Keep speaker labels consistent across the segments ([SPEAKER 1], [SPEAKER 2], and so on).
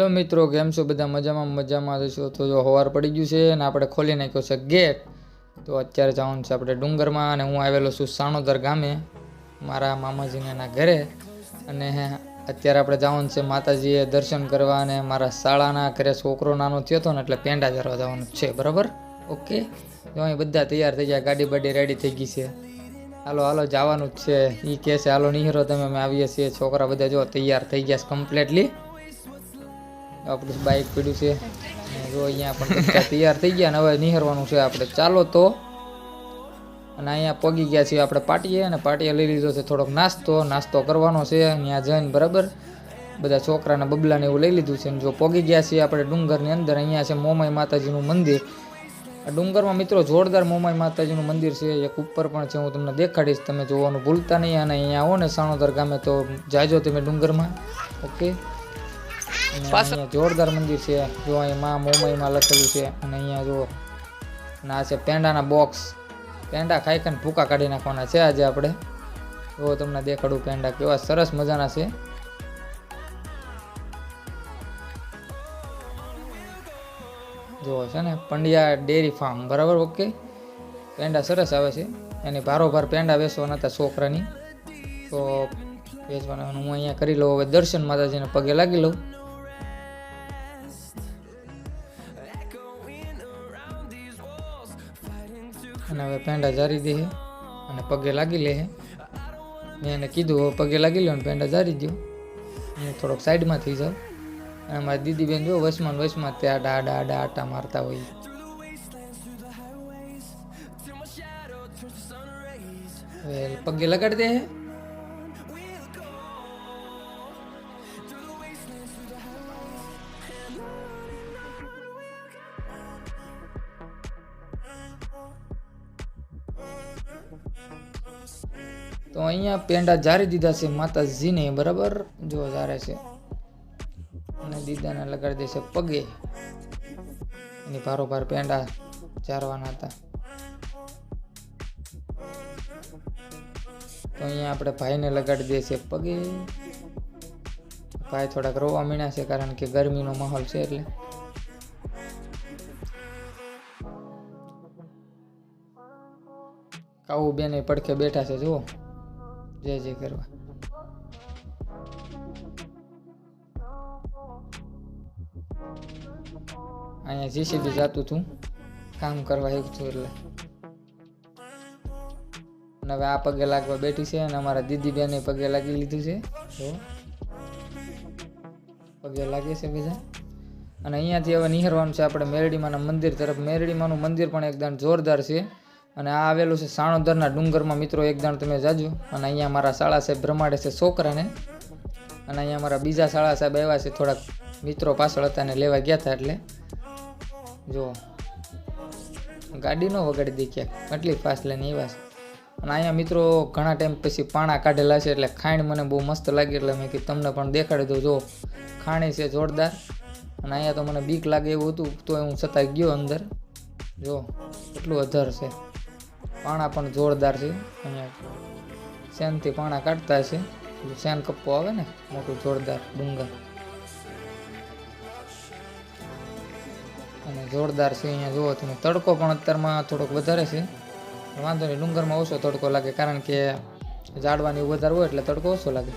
[SPEAKER 1] Hello મિત્રો, કેમ છો બધા? મજામાં મજામાં જશો તો જો હવાર પડી ગયું છે અને આપણે ખોલી નાખ્યો છે ગેટ. તો અત્યારે જવાનું છે આપણે ડુંગરમાં અને હું આવેલો છું સાણોદર ગામે, મારા મામાજીના ઘરે. અને અત્યારે આપણે જવાનું છે માતાજીએ દર્શન કરવા અને મારા શાળાના ઘરે છોકરો નાનો થયો હતો ને, એટલે પેંડા ધરવા જવાનું છે, બરાબર? ઓકે? જો અહીં બધા તૈયાર થઈ ગયા, ગાડી બાડી રેડી થઈ ગઈ છે. હાલો હાલો, જવાનું જ છે. એ કહે છે, હાલો નિહરો તમે અમે આવીએ છીએ. છોકરા બધા જો તૈયાર થઈ ગયા છે કમ્પ્લીટલી આપણું બાઇક પડ્યું છે. જો અહીંયા પણ તૈયાર થઈ ગયા ને હવે નિહરવાનું છે આપણે. ચાલો તો. અને અહીંયા પગી ગયા છીએ આપણે પાટીએ અને પાટીએ લઈ લીધો છે થોડોક નાસ્તો. નાસ્તો કરવાનો છે ત્યાં જઈને, બરાબર? બધા છોકરાને બબલાને એવું લઈ લીધું છે અને જો પગી ગયા છીએ આપણે ડુંગરની અંદર. અહીંયા છે મોમાઈ માતાજીનું મંદિર. આ ડુંગરમાં મિત્રો જોરદાર મોમાઈ માતાજીનું મંદિર છે. એક ઉપર પણ છે, હું તમને દેખાડીશ. તમે જોવાનું ભૂલતા નહીં. અને અહીંયા આવો ને સાણોદર ગામે તો જાજો તમે ડુંગરમાં. ઓકે? જોરદાર મંદિર છે. જો અહીં માં મોમાઈમાં લખેલું છે. અને અહીંયા જો ના છે પેંડાના બોક્સ પેંડા ખાઈ ખાઈને ભૂકા કાઢી નાખવાના છે આજે આપણે. જો તમને દેખાડું પેંડા કેવા સરસ મજાના છે. જો છે ને પંડ્યા ડેરી ફાર્મ બરાબર? ઓકે. પેંડા સરસ આવે છે. એની ભારોભાર પેંડા વેચવાના હતા છોકરાની. તો વેચવાના હું અહીંયા કરી લઉં હવે. દર્શન માતાજીને પગે લાગી લઉં. અને હવે પેંડા જારી દે અને પગે લાગી લે મેં એને કીધું, હવે પગે લાગી લો ને પેંડા જારી દો હું થોડોક સાઈડમાં થઈ જાઉં. અને મારી દીદી બેન જો વસમાં ને વચમાં ત્યાં આડા આડા આડા આટા મારતા હોય. પગે લગાડી દે તો અહીંયા પેંડા જારી દીધા છે માતાજીને, બરાબર? જો જારે છે. અને દીદાને લગાડી દેશે પગે. એની ભારોભાર પેંડા ચારવાના હતા. તો અહીંયા આપણે ભાઈને લગાડી દઈએ છે પગે. ભાઈ થોડાક રોવા મીણ્યા છે કારણ કે ગરમીનો માહોલ છે એટલે. કાવું બેને પડખે બેઠા છે, જુઓ. જય જય કરવા અહીંયા જીસીબી જાતું હતું કામ કરવા છું એટલે. હવે આ પગે લાગવા બેઠી છે અને અમારા દીદી બેને પગે લાગી લીધું છે. જો. પગે લાગે છે બીજા અને અહીંયાથી હવે નિહરવાનું છે આપણે મેરડીમાના મંદિર તરફ. મેરડીમાનું મંદિર પણ એકદમ જોરદાર છે. અને આ આવેલું છે સાણોદરના ડુંગરમાં. મિત્રો એકદમ તમે જાજો. અને અહીંયા મારા શાળા સાહેબ બ્રહ્માડે છે છોકરાને. અને અહીંયા મારા બીજા શાળા સાહેબ આવ્યા છે. થોડાક મિત્રો પાછળ હતા ને લેવા ગયા હતા એટલે. જો, ગાડી ન વગાડી દે ક્યાંક. કેટલી ફાસ્ટ લઈને આવ્યા છે. અને અહીંયા મિત્રો, ઘણા ટાઈમ પછી પાણા કાઢેલા છે એટલે ખાણ મને બહુ મસ્ત લાગી એટલે મેં કીધું તમને પણ દેખાડી દઉં. જો, ખાણી છે જોરદાર. અને અહીંયા તો મને બીક લાગે એવું હતું તો હું છતાં ગયો અંદર. જો કેટલું અધર છે. પાણા પણ જોરદાર છે. અહીંયા શેનથી પાણા કાઢતા છે. શેન કપ્પો આવે ને, મોટું જોરદાર ડુંગર. અને જોરદાર છે અહીંયા, જુઓ તમે, તડકો પણ અત્યારમાં થોડોક વધારે છે. વાંધો નહીં, ડુંગરમાં ઓછો તડકો લાગે, કારણ કે ઝાડવાની વધારે હોય એટલે તડકો ઓછો લાગે.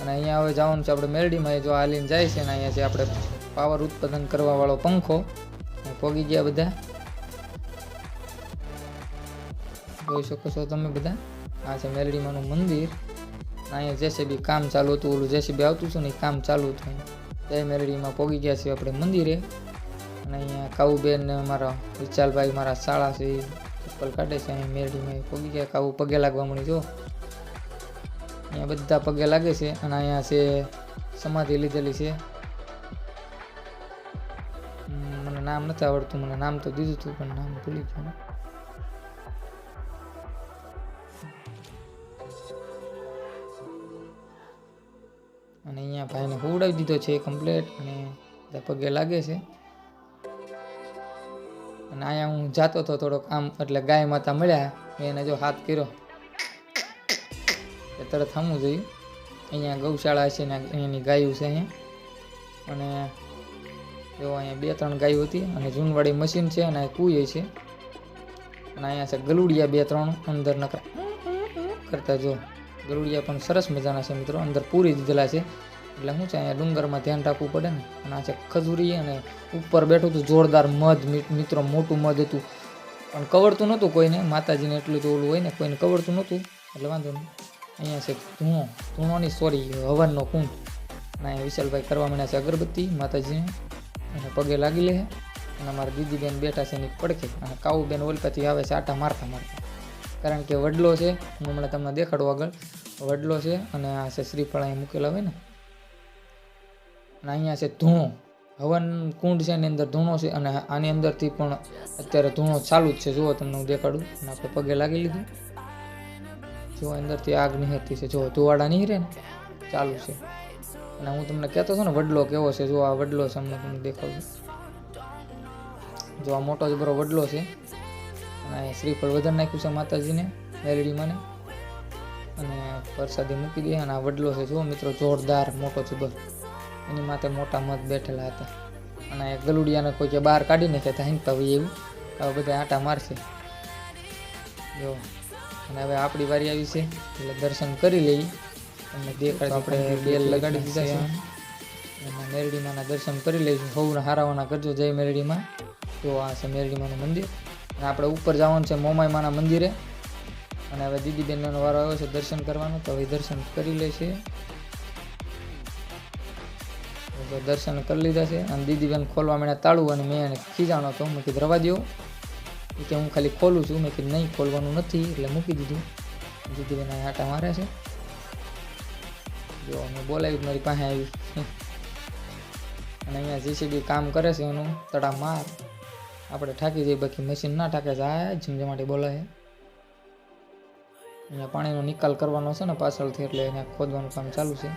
[SPEAKER 1] અને અહીંયા હવે જવાનું છે આપણે મેરડીમાં જો હાલીને જાય છે ને, અહીંયા છે આપણે પાવર ઉત્પાદન કરવા વાળો પંખો પોગી ગયા બધા. જોઈ શકો છો તમે બધા. આ છે મેરડીમાંનું મંદિર. અહીંયા જેસીબી કામ ચાલુ હતું, ઓલું જેસીબી આવતું હતું ને કામ ચાલુ હતું જય મેરડીમાં પોગી ગયા છીએ આપણે મંદિરે. અને અહીંયા કાવુબેન મારા વિશાલભાઈ મારા શાળા છે ચપ્પલ કાઢે છે અહીંયા મેરડીમાં પોગી ગયા. કાવું પગે લાગવા મળી જો. અહીંયા બધા પગે લાગે છે અને અહીંયા છે સમાધિ લીધેલી છે. મને નામ નથી આવડતું, મને નામ તો દીધું હતું પણ નામ ભૂલી ગયું. અને ભાઈને હુવડાવી દીધો છે કમ્પ્લેટ અને પગે લાગે છે. અને અહીંયા હું જાતો હતો થોડોક આમ, એટલે ગાય માતા મળ્યા, મેં એને જો હાથ કર્યો. એ તરત થમવું જોયું. અહીંયા ગૌશાળા છે ને અહીંયાની ગાયું છે અહીંયા. અને જો અહીંયા બે ત્રણ ગાયો હતી, અને જૂનવાડી મશીન છે અને કુએ છે. અને અહીંયા છે ગલુડિયા બે ત્રણ, અંદર નકર કરતા જો. ગલુડિયા પણ સરસ મજાના છે મિત્રો, અંદર પૂરી દીધેલા છે. એટલે શું છે, અહીંયા ડુંગરમાં ધ્યાન રાખવું પડે ને. અને આ છે ખજૂરી અને ઉપર બેઠું હતું જોરદાર મધ મિત્રો, મોટું મધ હતું. પણ કવડતું નહોતું કોઈને, માતાજીને એટલું તો ઓલું હોય ને, કોઈને કવડતું નહોતું. એટલે વાંધો નહીં. અહીંયા છે ધૂણો, ધૂણોની સોરી, હવનનો કુંડ. અને અહીંયા વિશાલભાઈ કરવા માંડ્યા છે અગરબત્તી, માતાજીને. અને પગે લાગી લે અને અમારા દીદીબેન બેઠા છે એની પડખે. અને કાવુબેન ઓલકાથી આવે છે આટા મારતા મારતા. કારણ કે વડલો છે, હું હમણાં તમને દેખાડું આગળ. વડલો છે અને આ છે શ્રીફળ અહીંયા મૂકેલા હોય ને. અને અહીંયા છે ધૂણો. હવન કુંડ છે એની અંદર ધૂણો છે અને આની અંદરથી પણ અત્યારે ધૂણો ચાલુ જ છે. જુઓ તમને હું દેખાડું. અને આપણે પગે લાગી લીધું. જો અંદરથી આગ નિહરતી છે. જો ધુવાડા નિહરે ને. ચાલુ છે. અને હું તમને કહેતો છું ને, વડલો કેવો છે? જો આ વડલો છે અમને તમને દેખાડું. જો આ મોટો જબરો વડલો છે. અને શ્રીફળ વધારે નાખ્યું છે માતાજીને મેલડીમાંને અને પ્રસાદી મૂકી દે અને આ વડલો છે. જુઓ મિત્રો, જોરદાર મોટો જબર એની માથે મોટા મત બેઠેલા હતા. અને ગલુડિયાને કોઈ કે બહાર કાઢીને કહેતા હતા હિંકતા હોય એવું. હવે બધા આટા મારશે. જો. અને હવે આપણી વારી આવી છે. એટલે દર્શન કરી લઈએ. તમને દેખાડ આપણે બેલ લગાડી દીધા છે. અને મેરડીમાંના દર્શન કરી લઈશું. સૌને હારાવાના કરજો. જય મેરડીમાં. તો આ છે મેરડીમાનું મંદિર. અને આપણે ઉપર જવાનું છે મોમાઈમાના મંદિરે. અને હવે દીદીબેનનો વારો આવ્યો છે દર્શન કરવાનો. તો હવે દર્શન કરી લેશે. તો દર્શન કરી લીધા છે. અને દીદીબેન ખોલવા માંડ્યા તાળું અને મેં એને ખીજાણો હતો. મેં કીધું, રવા દો કે, હું ખાલી ખોલું છું. મેં કીધું, નહીં, ખોલવાનું નથી. એટલે મૂકી દીધું. દીદીબેન આટા મારે છે. જો, મેં બોલાવી મારી પાસે આવી અને અહીંયા જીસીબી કામ કરે છે એનું તડા માર આપણે ઠાકી જઈએ બાકી મશીન ના ઠાકે જાય ઝમઝમાટી બોલાય અહીંયા પાણીનો નિકાલ કરવાનો છે ને પાછળથી, એટલે એને ખોદવાનું કામ ચાલુ છે.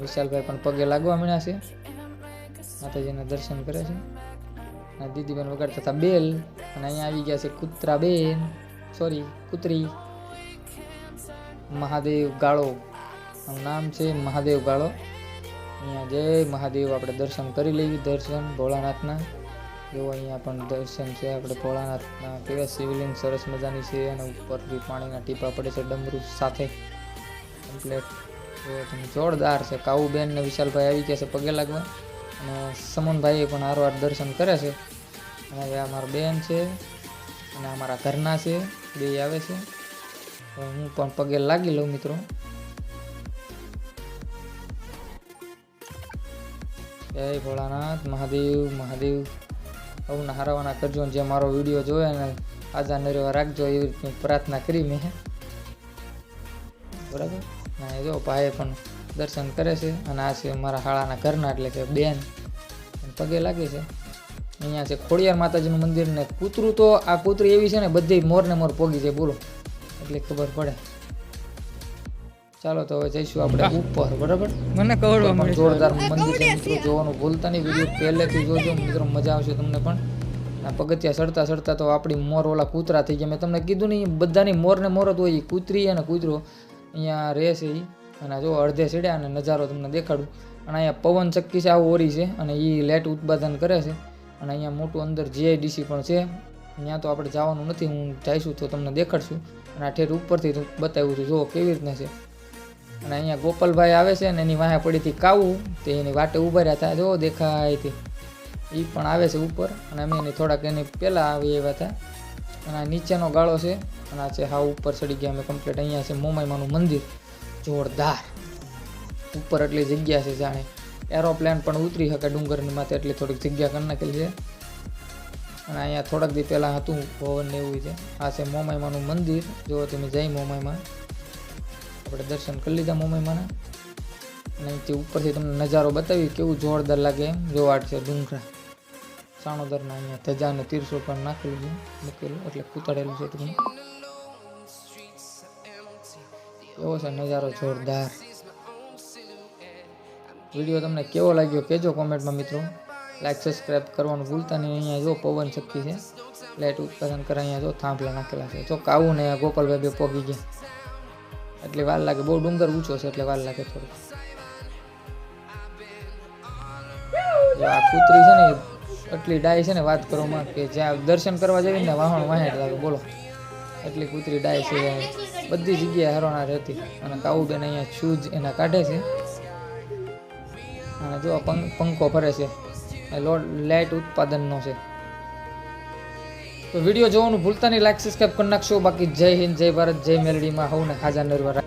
[SPEAKER 1] વિશાલભાઈ પણ પગે લાગવા મળ્યા છે. માતાજીના દર્શન કરે છે. અને દીદીબેન વગાડતા હતા બેલ. અને અહીંયા આવી ગયા છે કૂતરા બેન સોરી કૂતરી. મહાદેવ ગાળો. નામ છે મહાદેવ ગાળો. અહીંયા જય મહાદેવ, આપણે દર્શન કરી લઈએ, દર્શન ભોળાનાથના. એવું અહીંયા પણ દર્શન છે, આપણે ભોળાનાથના. કેવા શિવલિંગ, સરસ મજાની છે. અને ઉપરથી પાણીના ટીપા પડે છે ડમરૂ સાથે. કમ્પ્લેટ જોરદાર છે. કાવુબેન ને વિશાલભાઈ આવી ગયા છે પગે લાગવા. અને સમનભાઈ પણ હારવાર દર્શન કરે છે. અને હવે અમારા બેન છે. અને અમારા ઘરના છે. બે આવે છે. હું પણ પગે લાગી લઉં મિત્રો. જય ભોળાનાથ, મહાદેવ મહાદેવ. આવું હારવાના કરજો જે મારો વીડિયો જોવે અને આજા નરેવા રાખજો એવી રીતની પ્રાર્થના કરી મેં. બરાબર? અને જો ભાઈએ પણ દર્શન કરે છે અને આ છે મારા શાળાના ઘરના એટલે કે બેન. પગે લાગે છે. અહીંયા છે ખોડિયાર માતાજીનું મંદિર ને કૂતરું તો આ કૂતરી એવી છે ને બધી મોર ને મોર પોગી છે બોલો. એટલે ખબર પડે. ચાલો તો હવે જઈશું આપણે ઉપર બરાબર?
[SPEAKER 2] મને કવડવા
[SPEAKER 1] મળે જોરદાર મંદિર છે. મિત્રો જોવાનું ભૂલતા નહીં વીડિયો પહેલેથી જોજો. મિત્રો મજા આવશે તમને પણ. આ પગથિયા સડતા સડતા તો આપણી મોર ઓલા કૂતરા થઈ ગયા. મેં તમને કીધું નહીં બધાની મોર ને મોર જ હોય ઈ કૂતરી અને કૂતરો. અહીંયા રહે છે એ અને જો અડધે સીડ્યા અને નજારો તમને દેખાડું. અને અહીંયા પવન ચક્કી છે આવું ઓરી છે. અને એ લેટ ઉત્પાદન કરે છે. અને અહીંયા મોટું અંદર જીઆઈડીસી પણ છે. ત્યાં તો આપણે જવાનું નથી, હું જઈશું તો તમને દેખાડશું. અને આ ઠેર ઉપરથી બતાવ્યું હતું જુઓ કેવી રીતના છે. અને અહીંયા ગોપાલભાઈ આવે છે ને એની વાહે પડીથી કાવું. તે એની વાટે ઊભા રહ્યા હતા. જો દેખાય તે. એ પણ આવે છે ઉપર. અને અમે એની થોડાક એની પહેલાં આવી એવા હતા. અને આ નીચેનો ગાળો છે અને આ છે હા, ઉપર ચડી ગયા અમે કમ્પ્લીટ અહીંયા છે મોમાઈમાનું મંદિર. જોરદાર. ઉપર એટલી જગ્યા છે જાણે. એરોપ્લેન પણ ઉતરી શકે ડુંગરની માથે એટલી થોડીક જગ્યા કરી નાખેલી છે. અને અહીંયા થોડાક દી પહેલાં હતું ભવન એવું છે. આ છે મોમાઈમાનું મંદિર. જો તમે જઈ મોમાઈમાં આપણે દર્શન કરી લીધા મોમાઈમાના અને અહીંથી ઉપરથી તમને નજારો બતાવી કેવું જોરદાર લાગે એમ. જોવાડ છે ડુંગરા. સાણોદરના અહીંયા ધજા અને તીરસો પણ નાખેલું છે, મૂકેલું, એટલે પૂતળેલું છે ટૂંકમાં એવો છે નજારો જોરદાર. વીડિયો તમને કેવો લાગ્યો કહેજો કોમેન્ટમાં મિત્રો. લાઈક સબસ્ક્રાઈબ કરવાનું ભૂલતા નહીં. અહીંયા જો પવન શક્તિ છે. લાઇટ ઉત્પાદન કરે અહીંયા જો થાંભલા નાખેલા છે. જો કાવું ને ગોપાલભાઈ બે પોગી ગયા. એટલે વાર લાગે. બહુ ડુંગર ઊંચો છે, એટલે વાર લાગે થોડું આ કૂતરી છે ને એટલી ડાય છે ને વાત કરવામાં કે જ્યાં દર્શન કરવા જઈએ ને વાહણ વાહેટ લાગે, બોલો. એટલી કૂતરી ડાય છે, બધી જગ્યાએ હરવાના રહેતી અને કાઉબેન અહીંયા શૂઝ એના કાઢે છે. અને જો પંખો ફરે છે. લોડ, લાઇટ ઉત્પાદનનો છે. તો વીડિયો જોવાનું ભૂલતા નહીં. લાઈક સબસ્ક્રાઈબ કરી નાખશો. બાકી જય હિન્દ, જય ભારત, જય મેલડીમાં હોઉં ને ખાજા નરવા